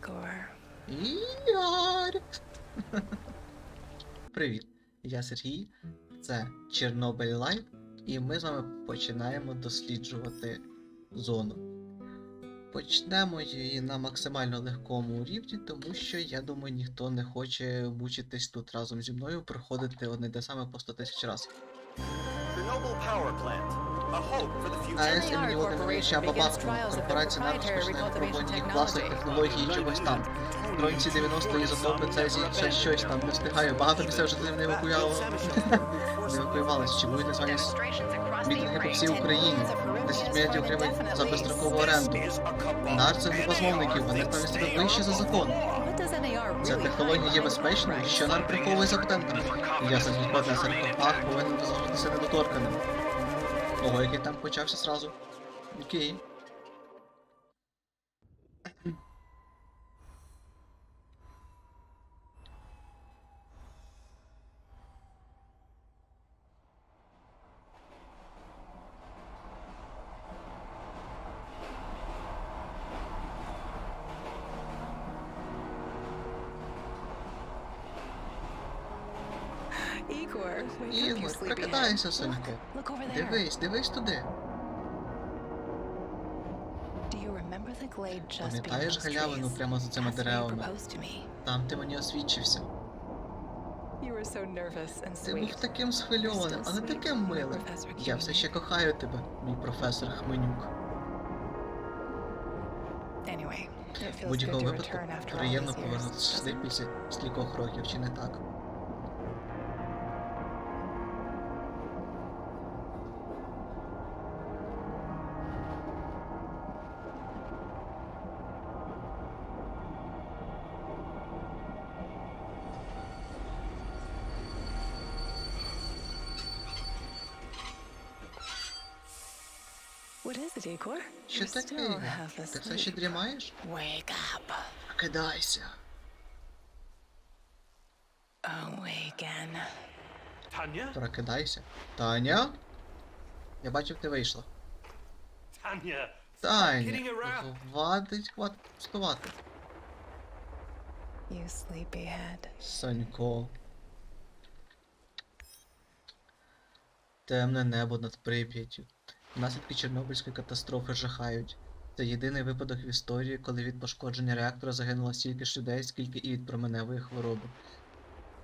Igor. Ігор! Привіт, я Сергій, це Чорнобиль Лайв, і ми з вами починаємо досліджувати зону. Почнемо її на максимально легкому рівні, тому що я думаю, ніхто не хоче мучитись тут разом зі мною, проходити одне те саме по 100 тисяч разів. Chernobyl Power Plant. АЕС імені of the корпорація їх власних technology. технологій і чогось там. Тронці 90 ізотопи, цезій, ще щось там, не встигаю. Багато місця вже не евакуювало. Не евакуювалися. Чи будуть звані мітинги по всій Україні? 10 мільярдів гривень за безстрокову оренду. Нар це група змовників, вони ставлять себе вище за закон. Ця технологія є безпечною, що нар приховує за патентами. Я відкладний саркофаг повинен залишитися недоторканим. Ого, який там почався зразу. Окей. Прокидайся, сонько. Дивись, дивись туди. Пам'ятаєш галявину прямо за цими деревами? Там ти мені and Ти був таким схвильованим, але таким милим. Я все ще кохаю тебе, мій професор Хменюк. В будь-якому good випадку приємно повернутися сюди після стількох років, чи не так? Що таке? Ти все ще дрімаєш? Wake up. Прокидайся. Awaken. Tanya? Прокидайся. Таня? Я бачив, ти вийшла. Таня, around. хватить хватить. You sleepyhead. Сонько. Темне небо над Прип'яттю. Наслідки Чорнобильської катастрофи жахають. Це єдиний випадок в історії, коли від пошкодження реактора загинуло стільки ж людей, скільки і від променевої хвороби.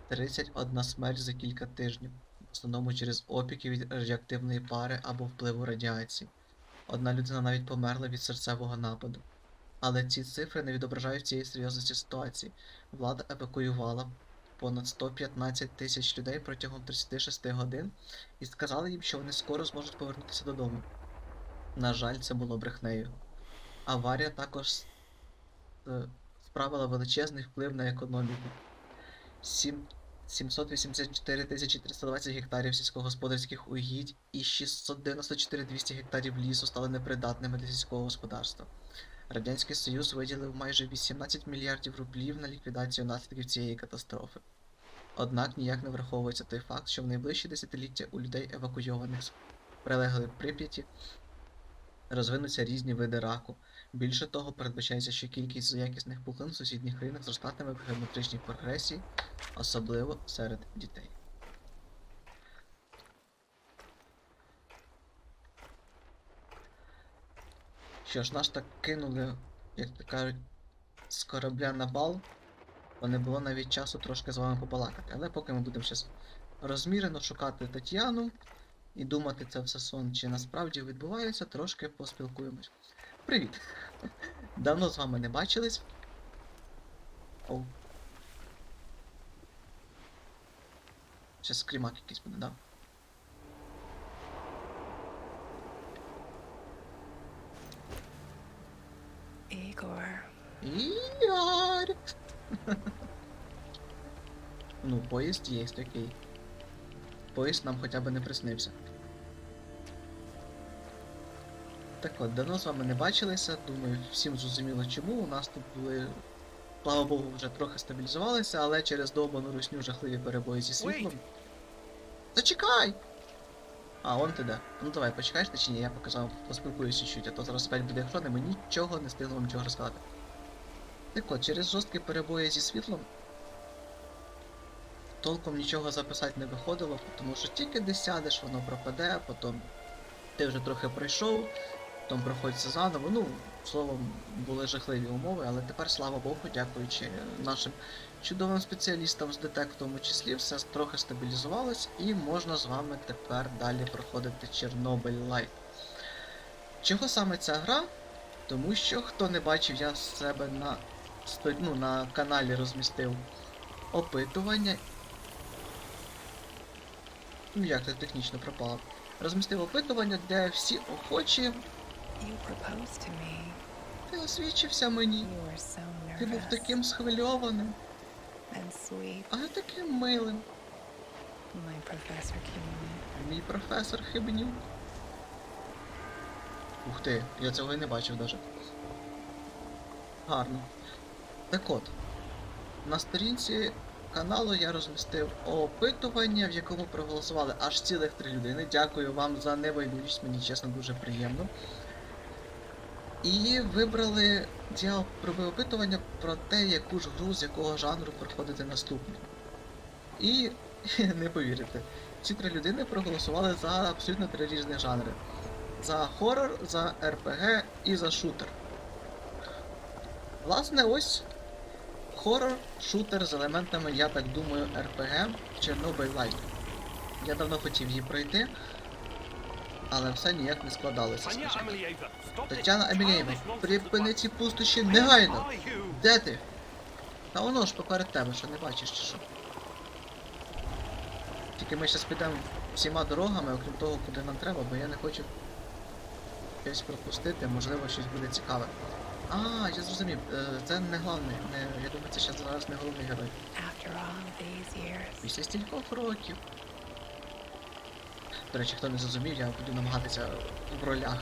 31 смерть за кілька тижнів, в основному через опіки від радіоактивної пари або впливу радіації. Одна людина навіть померла від серцевого нападу. Але ці цифри не відображають цієї серйозності ситуації. Влада евакуювала понад 115 тисяч людей протягом 36 годин і сказали їм, що вони скоро зможуть повернутися додому. На жаль, це було брехнею. Аварія також е, справила величезний вплив на економіку. Сім- 784 тисячі 320 гектарів сільськогосподарських угідь і 694 200 гектарів лісу стали непридатними для сільського господарства. Радянський Союз виділив майже 18 мільярдів рублів на ліквідацію наслідків цієї катастрофи. Однак ніяк не враховується той факт, що в найближчі десятиліття у людей евакуйованих з прилеглої Прип'яті розвинуться різні види раку. Більше того, передбачається, що кількість злоякісних пухлин в сусідніх країнах зростатиме в геометричній прогресії, особливо серед дітей. Що ж, нас так кинули, як то кажуть, з корабля на бал, то не було навіть часу трошки з вами побалакати. Але поки ми будемо зараз розмірено шукати Тетяну і думати, це все сон чи насправді відбувається, трошки поспілкуємось. Привіт! Давно з вами не бачились. Щас скрімак якийсь буде, да? Igor. Ігор! ну, поїзд є, окей. Поїзд нам хоча б не приснився. Так от, давно з вами не бачилися, думаю, всім зрозуміло чому. У нас тут були, слава Богу, вже трохи стабілізувалися, але через довбану русню жахливі перебої зі світлом. Зачекай! А, он ти де. Ну давай, почекаєш ти чи ні, я показав, поспілкуюся чуть, а то зараз опять буде охорона, ми нічого не встигнемо нічого розказати. Так от, через жорсткі перебої зі світлом толком нічого записати не виходило, тому що тільки десь сядеш, воно пропаде, потім ти вже трохи пройшов, потім проходиться заново. Ну, словом, були жахливі умови, але тепер, слава Богу, дякуючи нашим чудовим спеціалістам з ДТЕК в тому числі, все трохи стабілізувалось і можна з вами тепер далі проходити Чорнобиль Лайт. Чого саме ця гра? Тому що, хто не бачив, я в себе на, ну, на каналі розмістив опитування. Ну як це технічно пропало. Розмістив опитування, де всі охочі. Ти освічився мені. Ти був таким схвильованим, але таким милим. Мій професор Хибнюк. Ух ти, я цього і не бачив даже. Гарно. Так от, на сторінці каналу я розмістив опитування, в якому проголосували аж цілих три людини. Дякую вам за небайдужість, мені чесно дуже приємно. І вибрали, я пробив опитування про те, яку ж гру з якого жанру проходити наступну. І не повірите, ці три людини проголосували за абсолютно три різні жанри. За хорор, за РПГ і за шутер. Власне, ось хорор, шутер з елементами, я так думаю, РПГ Чорнобиль Лайт. Я давно хотів її пройти, але все ніяк не складалося, скажімо. Тетяна Амілєєва, припини ці пустощі негайно! Де ти? Та воно ж поперед тебе, що не бачиш чи що. Тільки ми зараз підемо всіма дорогами, окрім того, куди нам треба, бо я не хочу щось пропустити, можливо, щось буде цікаве. А, я зрозумів, е, це не головний, не, я думаю, це зараз зараз не головний герой. Після стількох років. До речі, хто не зрозумів, я буду намагатися в ролях.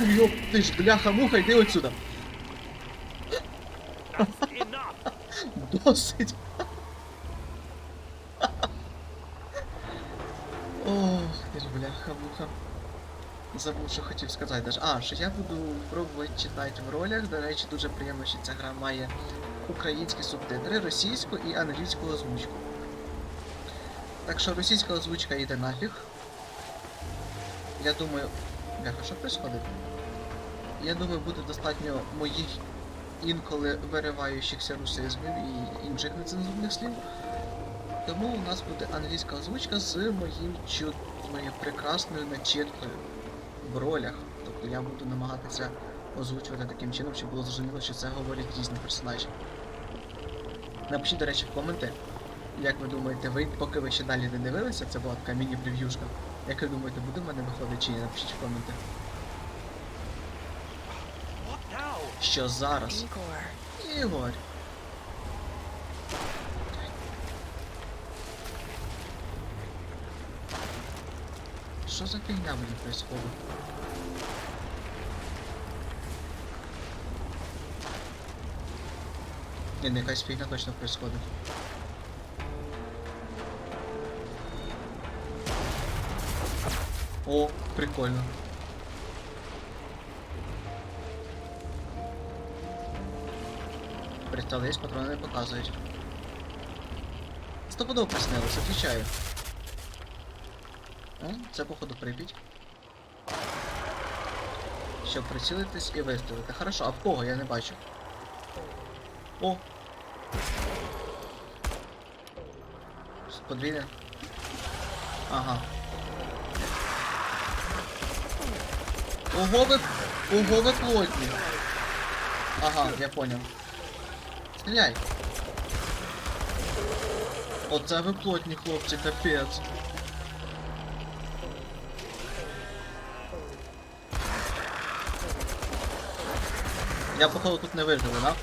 Йоп, ти ж бляха-муха, йди отсюда! Досить. Ох, ти ж бляха-муха. Забув, що хотів сказати даже. А, що я буду пробувати читати в ролях. До речі, дуже приємно, що ця гра має українські субтитри, російську і англійську озвучку. Так що російська озвучка йде нафіг. Я думаю. Бляха, що происходить? Я думаю, буде достатньо моїх інколи вириваючихся русизмів і інших нецензурних слів. Тому у нас буде англійська озвучка з моїм чуд... моєю прекрасною начіткою в ролях. Тобто я буду намагатися озвучувати таким чином, щоб було зрозуміло, що це говорять різні персонажі. Напишіть, до речі, в коменти, як ви думаєте, ви, поки ви ще далі не дивилися, це була така міні-прев'юшка. Як ви думаєте, буде в мене виходить чи ні? Напишіть в коменти. Що зараз? Ігор. Що за фігня мені происходит? Не, не якась фігня точно происходит. О, прикольно. Представляєш, патрони не показують. Стопудово приснилось, отвечаю. О, це походу припіть. Щоб прицілитись і вистрілити. Хорошо, а в кого я не бачу. О! Подвійне. Ага. Ого ви... Ого ви плотні. Ага, я понял. Стріляй. Оце ви плотні, хлопці, капець. Я походу тут не виживу, да?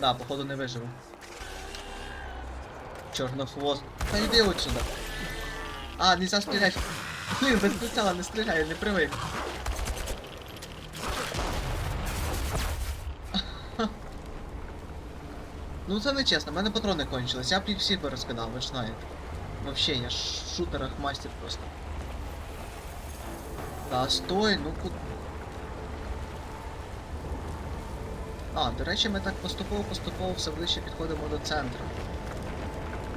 Да, походу не виживу. Чорнохвост. Та йди от сюди. А, нельзя стрілять. Блін, без прицела не стріляй, не привик. Ну це не чесно, в мене патрони кончились, я б їх всі би розкидав, ви ж знаєте. Вообще, я в шутерах мастер просто. Та стой, ну куд... А, до речі, ми так поступово-поступово все ближче підходимо до центру.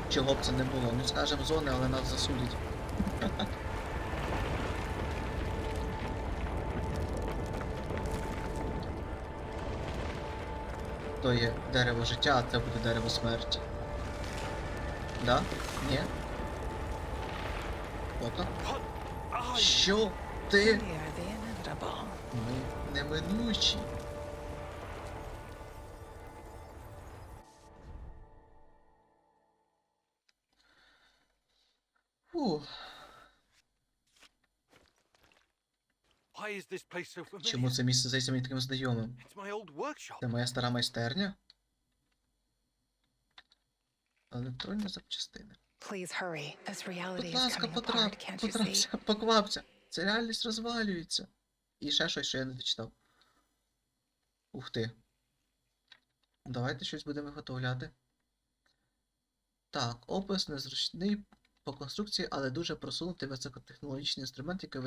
Чого б це не було? Ну скажемо зони, але нас засудять. То є дерево життя, а це буде дерево смерті. Да? Ні? Ото? Що ти? Ми неминучі. Чому це місце здається мені таким знайомим? It's my old workshop. Це моя стара майстерня? Електронні запчастини. Please hurry. This reality Будь is ласка, потрап, потрапся, поквапся. Ця реальність розвалюється. І ще щось, що я не дочитав. Ух ти. Давайте щось будемо виготовляти. Так, опис незручний по конструкції, але дуже просунутий високотехнологічний інструмент, який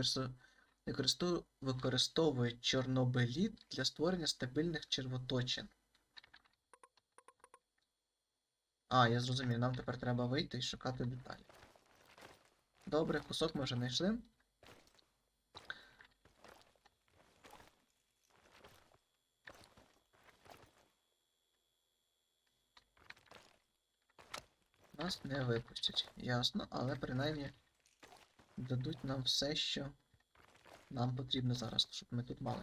використовує, використовує для створення стабільних червоточин. А, я зрозумів, нам тепер треба вийти і шукати деталі. Добре, кусок ми вже знайшли. Нас не випустять. Ясно, але принаймні дадуть нам все, що нам потрібно зараз, щоб ми тут мали.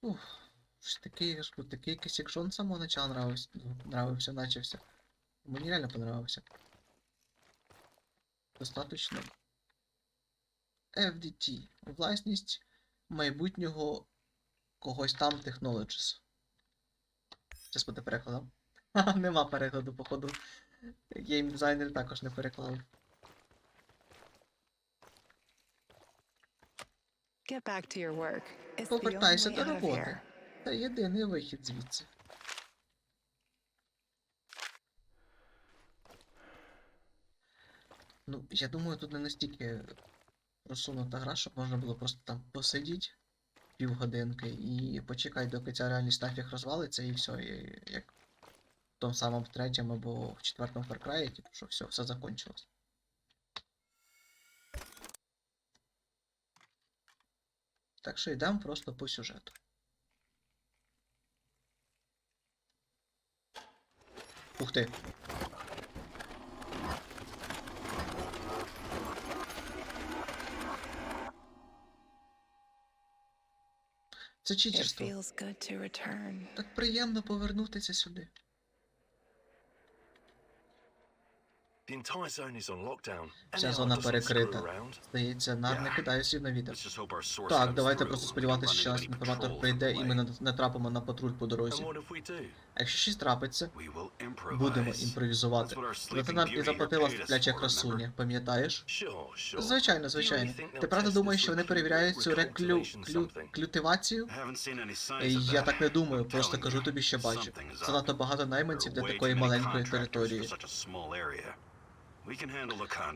Ух, щось такий, такий якийсь екшон з самого начала нравився, нравився, начався. Мені реально понравився. Достаточно. FDT. Власність майбутнього когось там Technologies. Зараз буде перекладом. Нема перекладу, походу. Геймдизайнер також не переклав. Get back to your work. It's Повертайся до роботи. Це єдиний вихід звідси. Ну, я думаю, тут не настільки просунута гра, щоб можна було просто там посидіти півгодинки і почекати, доки ця реальність нафіг розвалиться, і все, і як в тому самому третьому або в четвертому Far Cry, типу, що все, все закончилось. Так що йдемо просто по сюжету. Ух ти. Це читерство. Так приємно повернутися сюди. Вся зона перекрита. Здається, нар не кидає слів на source Так, давайте просто сподіватися, що наш інформатор прийде і ми не натрапимо на патруль по дорозі. А якщо щось трапиться, будемо імпровізувати. Лейтенант і заплатила спляча красуня, пам'ятаєш? Звичайно, звичайно. Ти правда думаєш, що вони перевіряють цю реклю... клю... клютивацію? Я так не думаю, просто кажу тобі, що бачу. Занадто багато найманців для такої маленької території.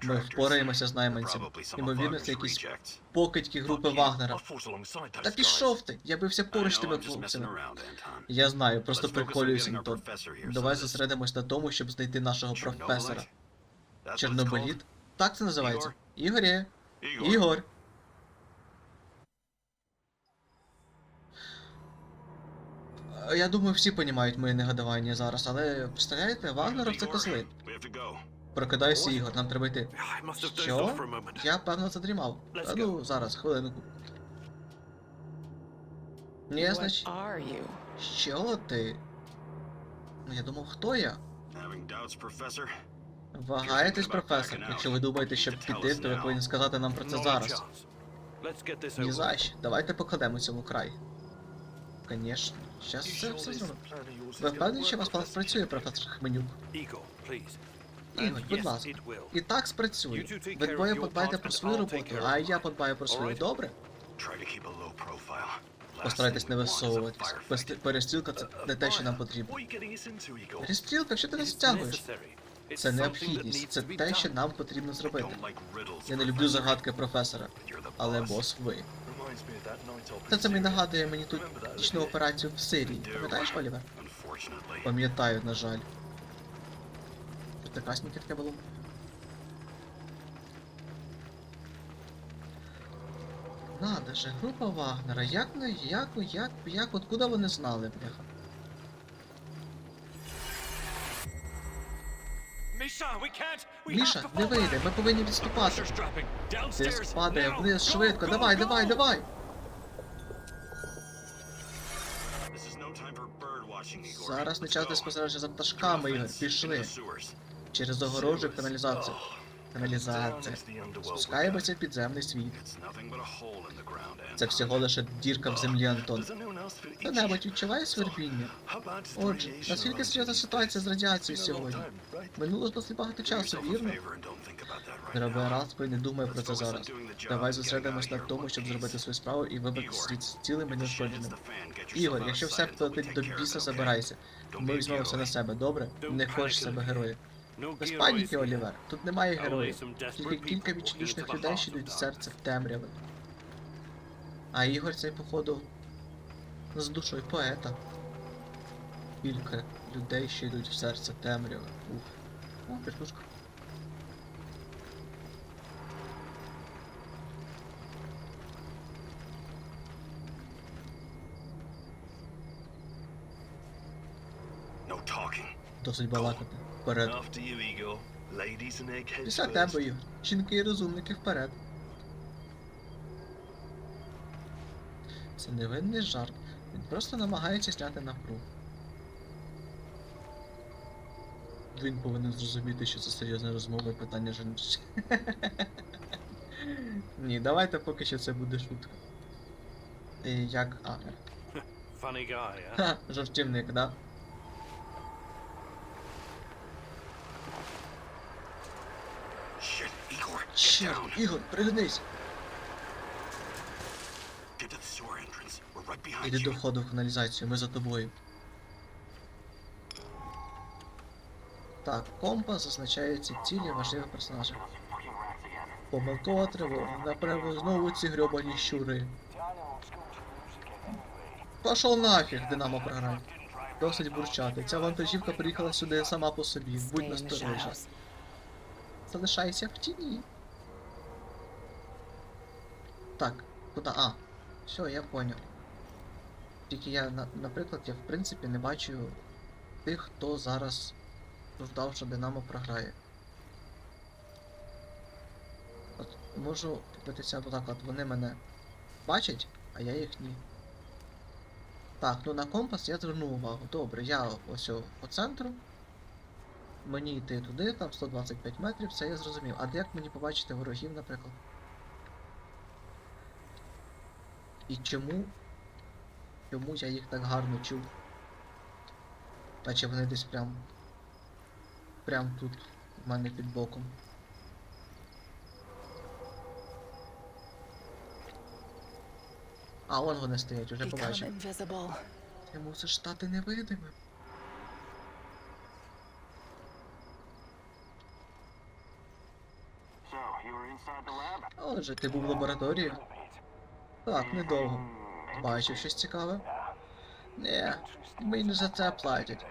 Ми впораємося з найманцями. Ймовірно, це якісь покидьки групи Вагнера. Та пішов ти! Я бився поруч з тими хлопцями. Я знаю, просто приколююся, Антон. Давай зосередимось на тому, щоб знайти нашого професора. Чорнобиліт? Так це називається. Ігорє. Ігор. Я думаю, всі понімають моє негодування зараз, але представляєте, Вагнеров це козли. Прокидайся, Ігор, нам треба йти. Що? Я певно задрімав. А ну, зараз, хвилинку. Ні, значить, що ти? Ну я думав, хто я? Вагаєтесь, професор? Якщо ви думаєте, щоб піти, то ви повинні сказати нам про це зараз. Ні за що. Давайте покладемо цьому край. Конечно. Щас все все зробимо. Ви впевнені, що у вас план спрацює, професор Хменюк? Ігор, будь ласка. І так спрацює. Ви двоє подбайте про свою роботу, а я подбаю про свою, добре? Постарайтесь не висовуватись. Перестрілка це не те, що нам потрібно. Перестрілка, що ти нас стягуєш? Це необхідність, це те, що нам потрібно зробити. Я не люблю загадки професора, але бос ви. Та це мені нагадує мені тут нічну операцію в Сирії. Пам'ятаєш, Олівер? Пам'ятаю, на жаль. Прекрасненьке таке було. Надо же, група Вагнера. Як не, як, як, як, откуда вони знали, бляха? Міша, не вийде, ми повинні відступати. Тиск падає вниз швидко, давай, давай, давай! Зараз не час для спостереження за пташками, Ігор, пішли. Через огорожу каналізацію. Каналізація. Спускаємося в підземний світ. Це всього лише дірка в землі, Антон. Хто небудь відчуває свербіння? Отже, наскільки серйозна ситуація з радіацією сьогодні? Минуло досить багато часу, вірно? роби раз і не думай про це зараз. Давай зосередимось на тому, щоб зробити свою справу і вибрати світ з цілим і неушкодженим. Ігор, якщо все take до біса, забирайся. Ми візьмемо все на себе, добре? Не хочеш себе героя. No Без паніки. Олівер. Тут немає героїв. Тільки кілька the людей, що йдуть в серце в темряви. А Ігор цей, походу, з душою поета. Кілька людей, що йдуть в серце темряви. Ух. О, піртушка. Досить балакати. Вперед. Після тебе. Жінки і розумники вперед. Це невинний жарт. Він просто намагається зняти напругу. Він повинен зрозуміти, що це серйозна розмова і питання жіночі. Ні, давайте поки що це буде шутка. Як. А, Funny guy, huh? ха, жартівник, да? Shit, Igor. Get Черт, down. Ігор, пригнись! Get to the sewer entrance. We're right behind Іди до входу в каналізацію, ми за тобою. Так, компас зазначає ці цілі важливих персонажів. Помилкова тривога. Напряму знову ці грьобані щури. Пошов нафіг, Динамо програє. Досить бурчати. Ця вантажівка приїхала сюди сама по собі. Будь насторожа. Залишайся в тіні. Так, куди? А. Все, я поняв. Тільки я, наприклад, я в принципі не бачу тих, хто зараз ждав, що Динамо програє. От можу подивитися отак, от вони мене бачать, а я їх ні. Так, ну на компас я звернув увагу. Добре, я ось по центру. Мені йти туди, там 125 метрів, це я зрозумів. А де як мені побачити ворогів, наприклад? І чому? Чому я їх так гарно чув? Наче вони десь прям. Прям тут, в мене під боком. А, вон вони стоять, уже побачив. Ти мусиш стати невидимим. Отже, ти був в лабораторії? Так, недовго. Бачив щось цікаве? Не, мені за це платять.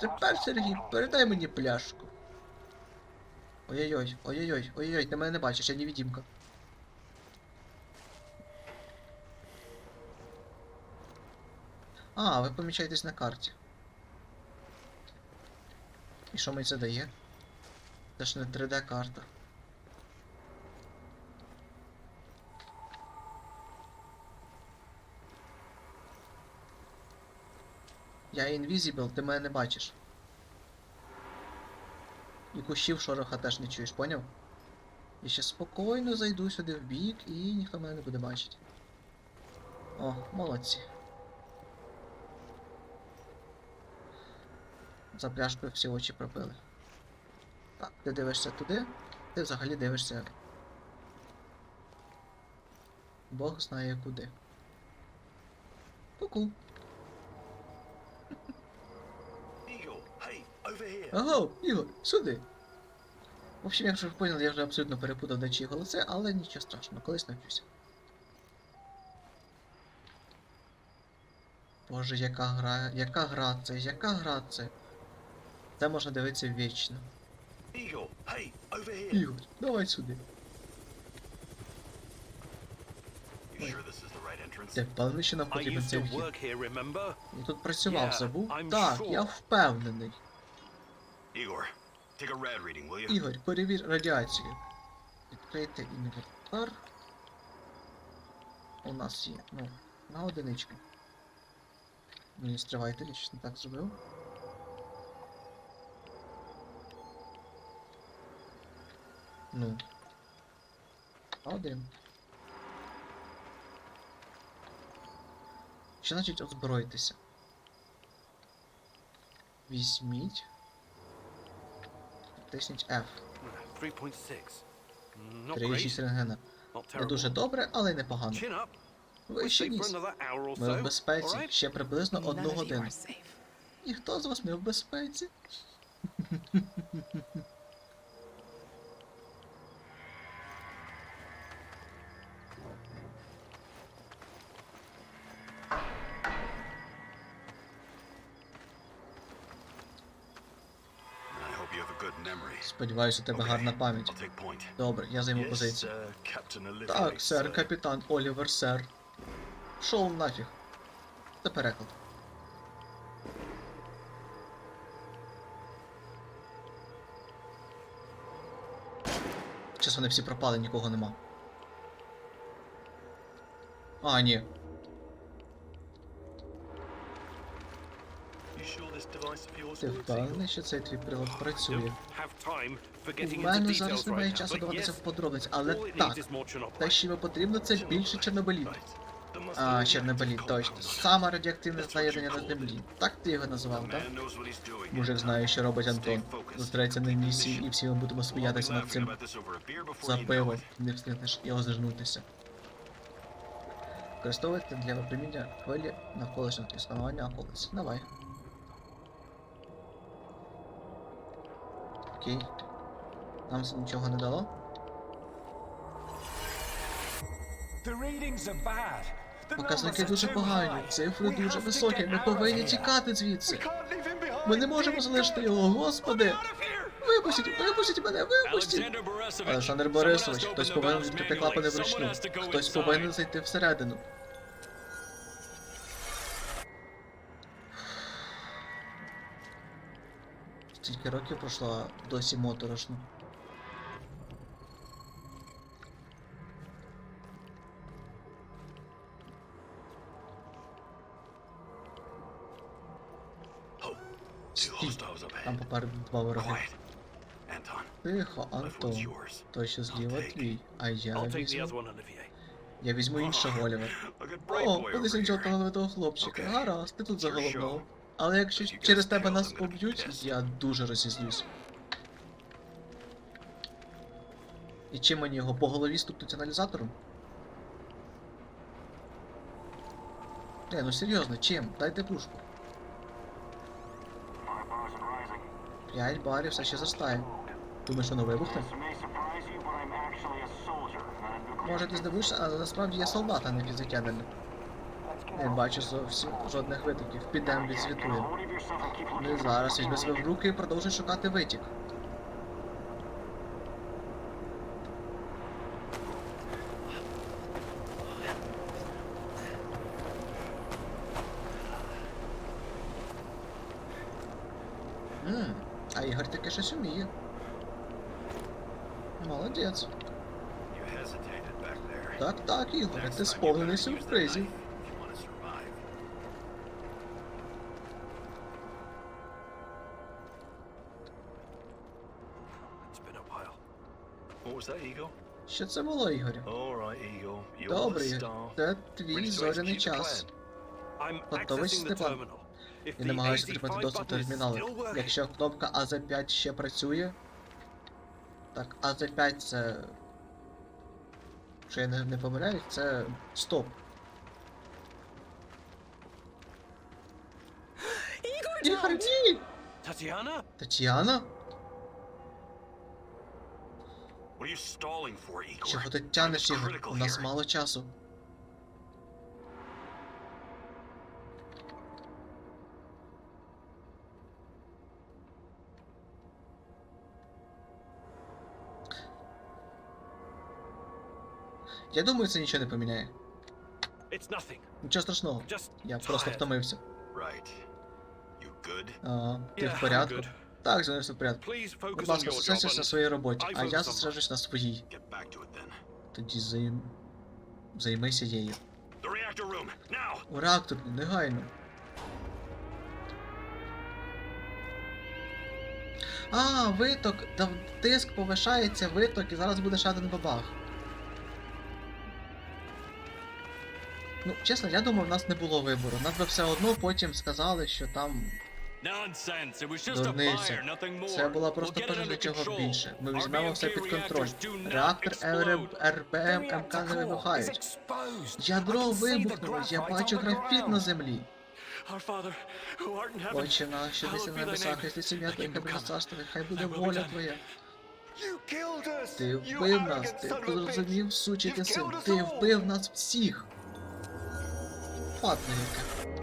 Тепер, Сергій, передай мені пляшку. Ой-ой-ой, ой-ой-ой, ой-ой, ти мене не бачиш, я невидимка. А, ви помічаєтесь на карті. І що мені це дає? Це ж не 3D карта. Я invisible, ти мене не бачиш. І кущів шороха теж не чуєш, поняв? Я ще спокійно зайду сюди в бік і ніхто мене не буде бачити. О, молодці. За пляшкою всі очі пропили. Так, ти дивишся туди, ти взагалі дивишся. Бог знає куди. Ку-ку. Igor, hey, Ага, Ігор, сюди. В общем, якщо ви поняли, я вже абсолютно перепутав де чиї голоси, але нічого страшного, колись навчуся. Боже, яка гра, яка гра це, яка гра це. Це можна дивитися вічно. Eagle, hey, over here. Ігор, давай сюди. Ти впевнений, що нам потрібен цей вхід? Я тут працював, забув? Так, я впевнений. Ігор, перевір радіацію. Відкрийте інвентар. У нас є, ну, на одиничку. Ні, стривайте, я щось не так зробив. Ну. Один. Що значить озброїтися? Візьміть. Тисніть F. 3.6. Not 3,6 great. рентгена. Не дуже добре, але й непогано. Вище ніс. Ми в безпеці ще приблизно одну годину. Ніхто з вас не в безпеці. Сподіваюся, у тебе гарна пам'ять. Добре, я займу позицію. uh, Так, сер, капітан Олівер, сер. Шоу нафіг. Це переклад. Щас вони всі пропали, нікого нема. А, ні. Ти впевнений, що цей твій прилад працює? У мене зараз немає часу даватися в подробиці, але так, те, що йому потрібно, це більше must А, be точно. Саме радіоактивне знаряддення на землі. Так ти його називав, так? Мужик знає, що робить Антон. Зосередься на місії, і всі ми будемо сміятися над цим за пиво. Не встигнеш і озирнутися. Використовуйте для випроміння хвилі навколишнього існування околиць. Давай. Окей. Нам це нічого не дало? Показники дуже погані, цифри дуже високі, ми повинні тікати звідси. Ми не можемо залишити його, господи! Випустіть, випустіть мене, випустіть! Олександр Борисович, хтось повинен відкрити клапани вручну. Хтось повинен зайти всередину. Стільки років пройшло, а досі моторошно. Там попереду два вороги. Тихо, Антон. Той, що зліва твій, а я візьму. Я візьму іншого Олівер. О, over на талановитого хлопчика. Гаразд, ти тут за головного. Але якщо через тебе нас pissed. я дуже розізлюсь. І чим мені його по голові стукнуть аналізатором? Не, ну серйозно, чим? Дайте пушку. П'ять барів все ще зростає. Думаєш, воно вибухне? Може ти здивуєшся, але насправді я солдат, а не фізикядельник. Не бачу жодних витоків. Підемо відзвітуємо. Не зараз візьми себе в руки і продовжуй шукати витік. Ммм, а Ігор таке щось уміє. Молодець. Так, так, Ігоре, ти сповнений сюрпризів. Що це було, Ігорю? Добре. Це твій зоряний час. Готовий, the Степан? the намагаюся AZ5 отримати доступ до терміналу. Якщо кнопка AZ5 ще працює. Так, AZ5 це. Якщо я не, не помиляюсь, це стоп. Ігор, ні! Tatiana? Тетяна? Чого ти тянеш, Ігор? У нас мало часу. Я думаю, це нічого не поміняє. Нічого страшного. Я просто втомився. Ага, ти в порядку? Так, мною все в порядку. Будь ласка, зосередься на своїй роботі, а я зосереджусь на своїй. Тоді займ... займися її. У реактор, негайно. А, виток. Та тиск повишається, виток, і зараз буде ще один бабах. Ну, чесно, я думав, в нас не було вибору. Нас би все одно потім сказали, що там Дурниця. Це була просто пожежа чого більше. Ми візьмемо все під контроль. Реактор. РБМ МК не вибухають. Ядро вибухнуло, я бачу графіт на землі. Отче наш, що десь на небесах, якщо сім'я твоя, kingdom буде царство, хай буде воля твоя. Ти вбив нас, ти зрозумів сучий You've син, ти вбив нас всіх. Фатне яке.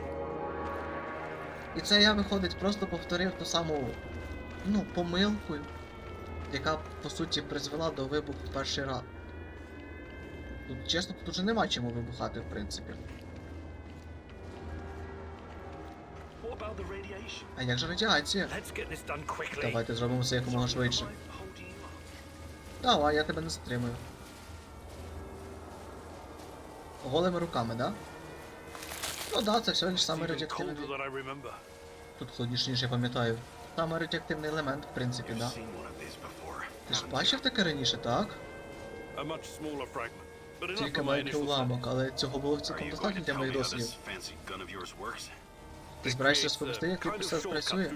І це я, виходить, просто повторив ту саму, ну, помилку, яка, по суті, призвела до вибуху перший раз. Тут, чесно, тут уже нема чому вибухати, в принципі. А як же радіація? Давайте зробимо це якомога швидше. Давай, я тебе не затримую. Голими руками, да? Ну да, це все ж саме радіоактивний. Тут холодніше, ніж я пам'ятаю. Саме радіоактивний елемент, в принципі, да. Ти ж бачив таке раніше, так? Тільки маленький уламок, але цього було цілком достатньо для моїх works? Ти збираєшся розповісти, як shortcut працює?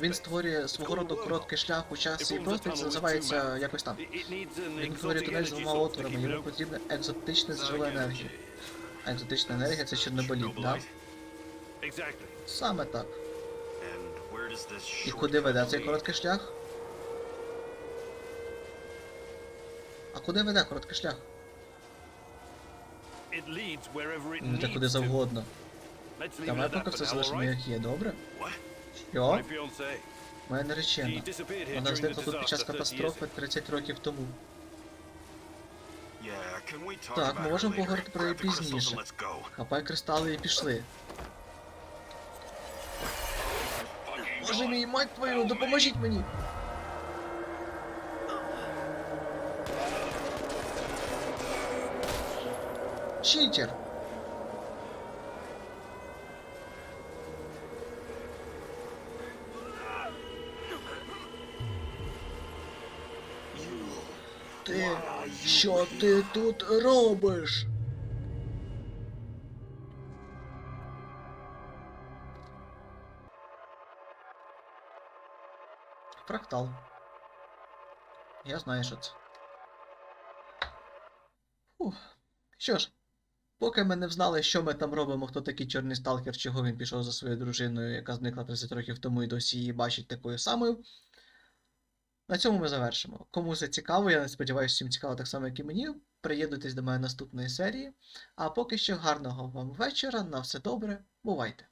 Він створює свого роду короткий шлях у часі і tunnel це називається якось там. Він створює тунель з двома отворами, йому So джерело again, енергії. Екзотична енергія це Чорнобиліт? Exactly. Саме так. І куди веде цей короткий шлях? А куди веде короткий шлях? Ну, та куди завгодно. Давай поки все залишимо як є, добре? Що? Моя наречена. Вона зникла тут під час disaster 30 years катастрофи 30 років тому. Так, ми можемо поговорити про crystals пізніше. Хапай кристали і пішли. Боже мій, мать твою, допоможіть мені! Читер! Ти що ти тут робиш? Фрактал. Я знаю, що це. Фух. Що ж, поки ми не взнали, що ми там робимо, хто такий чорний сталкер, чого він пішов за своєю дружиною, яка зникла 30 років тому і досі її бачить такою самою. На цьому ми завершимо. Кому це цікаво, я сподіваюся, всім цікаво так само, як і мені. Приєднуйтесь до мене наступної серії. А поки що гарного вам вечора, на все добре, бувайте!